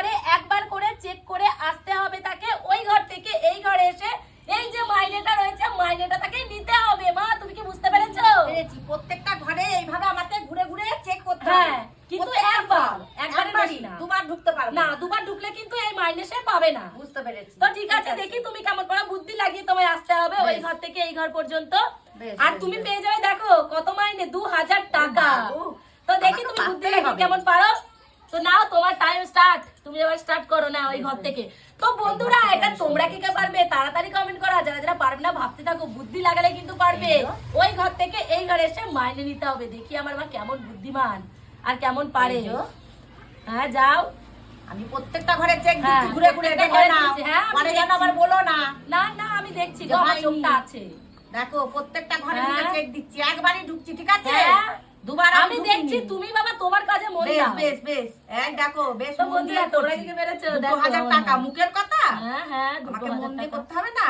ঘরে একবার করে চেক করে আসতে হবে তাকে। ওই ঘর থেকে এই ঘরে এসে এই যে মাইনেটা রয়েছে মাইনেটা তাকে নিতে হবে। মা তুমি কি বুঝতে পেরেছ? প্রত্যেকটা ঘরে এইভাবে আমাকে ঘুরে ঘুরে চেক করতে হ্যাঁ কিন্তু একবার একবারে বেশি না। দুবার ঢুকতে পারবে না দুবার ঢুকলে কিন্তু এই মাইনে সে পাবে না। বুঝতে পেরেছি। তো ঠিক আছে দেখি তুমি কেমন করে বুদ্ধি লাগিয়ে তোমায় আসতে হবে ওই ঘর থেকে এই ঘর পর্যন্ত। আর তুমি পেয়ে যাবে দেখো কত মাইনে? দু হাজার টাকা। তো দেখি তুমি বুদ্ধি লাগিয়ে কেমন পারো। তো নাও তোমার টাইম স্টার্ট তুমি এবার স্টার্ট করো না ওই ঘর থেকে। তো বন্ধুরা এটা তোমরা কি কে পারবে? তাড়াতাড়ি কমেন্ট করা। যারা যারা পারবে না ভাবতে থাকো বুদ্ধি লাগালে কিন্তু পারবে। ওই ঘর থেকে এই ঘরে এসে মাইনে নিতে হবে। দেখি আমার মা কেমন বুদ্ধিমান আর কেমন পারে। হ্যাঁ যাও। আমি প্রত্যেকটা ঘরে চেক হ্যাঁ, দিচ্ছি ঘুরে ঘুরে প্রত্যেকটা দেখে ঘরে না। হ্যাঁ, যেন আবার বলো না। না না আমি দেখছি। যে আমার চোখটা আছে। দেখো প্রত্যেকটা ঘরে হ্যাঁ। চেক দিচ্ছি। একবারই ঢুকছি ঠিক আছে? হ্যাঁ। দুবার আমি দেখছি তুমি বাবা তোমার কাজে বেশ বেশ বেশ। দেখো বেশ তো বন্ধুরা, তোমরা কি পেরেছ? দেখো। হাজার আমার টাকা মুখের কথা? হ্যাঁ হ্যাঁ দুটো মন দিয়ে করতে হবে না?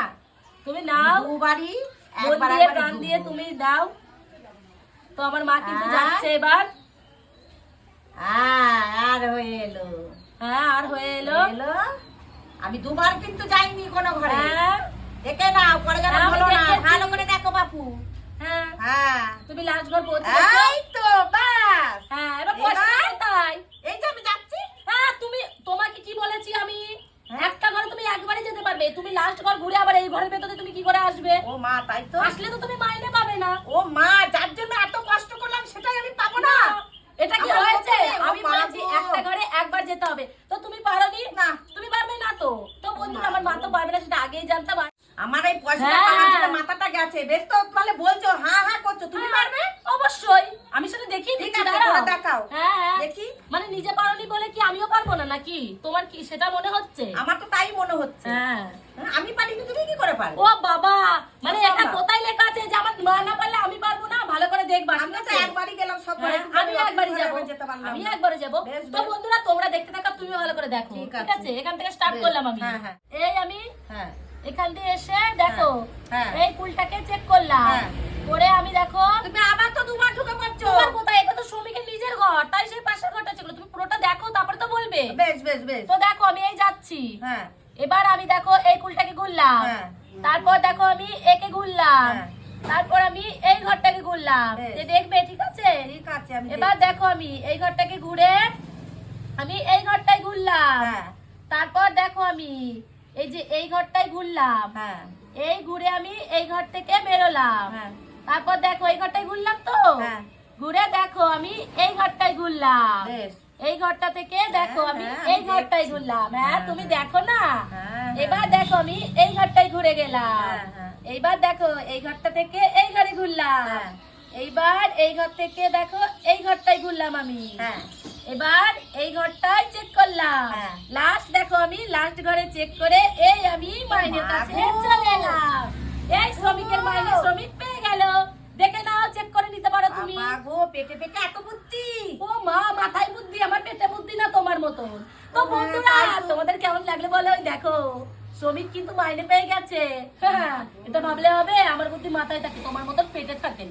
তুমি নাও। দুবারই একবার দিয়ে প্রাণ দিয়ে তুমি দাও। তো আমার মা কিন্তু হ্যাঁ। যাচ্ছে এবার। হ্যাঁ, আর হয়ে এলো। হ্যাঁ আর হয়ে এলো। এলো। আমি দুবার কিন্তু যাইনি কোনো ঘরে। হ্যাঁ। দেখে নাও পরে যেন হ্যাঁ, না। ভালো করে দেখো বাপু। হ্যাঁ। হ্যাঁ। তুমি লাস্ট ঘর পৌঁছে গেছো? এই তো বাস হ্যাঁ এবার এবার? পয়সা কোথায় এই যে আমি যাচ্ছি হ্যাঁ তুমি তোমাকে কি বলেছি আমি হ্যাঁ? একটা ঘরে তুমি পারবে? তুমি লাস্ট ঘর ঘুরে আবার এই ঘরের ভেতরে তুমি কি করে আসবে? ও মা তাই তো। আসলে তো তুমি মাইনে পাবে না। ও মা যার জন্য এত কষ্ট করলাম সেটাই আমি পাবো না। এটা কি হয়েছে? আমি বলেছি একটা ঘরে একবার যেতে হবে। তো তুমি পারোনি? না। তুমি পারবে না তো? তো বন্ধুরা আমার মা তো পারবে না সেটা আগেই জানতাম আমার এই পয়সাটা হ্যাঁ। জন্য মাথাটা গেছে। বেশ তো তাহলে বলছো। হ্যাঁ হ্যাঁ করছ তুমি পারবে অবশ্যই আমি সেটা দেখিয়ে ঠিক দিচ্ছি আছে, দাঁড়াও। করে দেখাও। হ্যাঁ হ্যাঁ। দেখি। মানে নিজে পারোনি বলে কি আমিও পারব না নাকি? তোমার কি সেটা মনে হচ্ছে? আমার তো তাই মনে হচ্ছে। হ্যাঁ। হ্যাঁ, আমি পারিনি তুমি কি করে পারবে? ও বাবা মানে এটা কোথায় লেখা আছে যে আমার মা না পারলে আমি পারব না ভালো করে দেখবা আমি তো একবারই গেলাম সব হ্যাঁ, আমি একবারই যাব। আমি না। একবারে যাব। তো বন্ধুরা তোমরা দেখতে থাকো তুমি ভালো করে দেখো ঠিক আছে। এখান থেকে স্টার্ট করলাম আমি। হ্যাঁ, হ্যাঁ। এই আমি হ্যাঁ। এখান থেকে এসে দেখো হ্যাঁ। এই কুলটাকে চেক করলাম। করে আমি দেখো তুমি আবার তো দুবার ঢুকে পড়ছো তোমার কোথায় এটা তো শ্রমিকের নিজের ঘর তাই সেই পাশের ঘরটা ছিল তুমি পুরোটা দেখো তারপরে তো বলবে বেশ বেশ বেশ। তো দেখো আমি এই যাচ্ছি। হ্যাঁ। এবার আমি দেখো এই কুলটাকে ঘুরলাম। হ্যাঁ। তারপর দেখো আমি একে ঘুরলাম। হ্যাঁ। তারপর আমি এই ঘরটাকে ঘুরলাম। যে দেখবে ঠিক আছে? ঠিক আছে আমি এবার দেখো আমি এই ঘরটাকে ঘুরে আমি এই ঘরটায় ঘুরলাম। হ্যাঁ। তারপর দেখো আমি এই যে এই ঘরটায় ঘুরলাম। এই ঘুরে আমি এই ঘর থেকে বেরোলাম। তারপর দেখো এই ঘরটায় ঘুরলাম তো। ঘুরে দেখো আমি এই ঘরটায় ঘুরলাম। বেশ। এই ঘরটা থেকে দেখো আমি হ্যাঁ, এই ঘরটাই ঘুরলাম। হ্যাঁ হ্যাঁ, তুমি হ্যাঁ। দেখো না? হ্যাঁ, এবার দেখো আমি এই ঘরটায় ঘুরে গেলাম। হ্যাঁ, হ্যাঁ। এইবার দেখো এই ঘরটা থেকে এই ঘরে ঘুরলাম। হ্যাঁ। এইবার এই ঘর থেকে দেখো এই ঘরটায় ঘুরলাম আমি। হ্যাঁ। এবার এই ঘরটাই চেক করলাম। হ্যাঁ। লাস্ট দেখো আমি লাস্ট ঘরে চেক করে এই আমি মাইনের কাছে চলে এলাম। এই শ্রমিকের মাইনে শ্রমিক পেয়ে গেল। দেখে নাও চেক করে নিতে পারো তুমি। পেটে পেটে এত বুদ্ধি ও মা মাথায় বুদ্ধি আমার পেটে বুদ্ধি না তোমার মতো তো বন্ধুরা, তোমাদের কেমন লাগলে বলো? দেখো, শ্রমিক কিন্তু মাইনে পেয়ে গেছে। হ্যাঁ এটা ভাবলে হবে, আমার বুদ্ধি মাথায় থাকে, তোমার মতন পেটে থাকে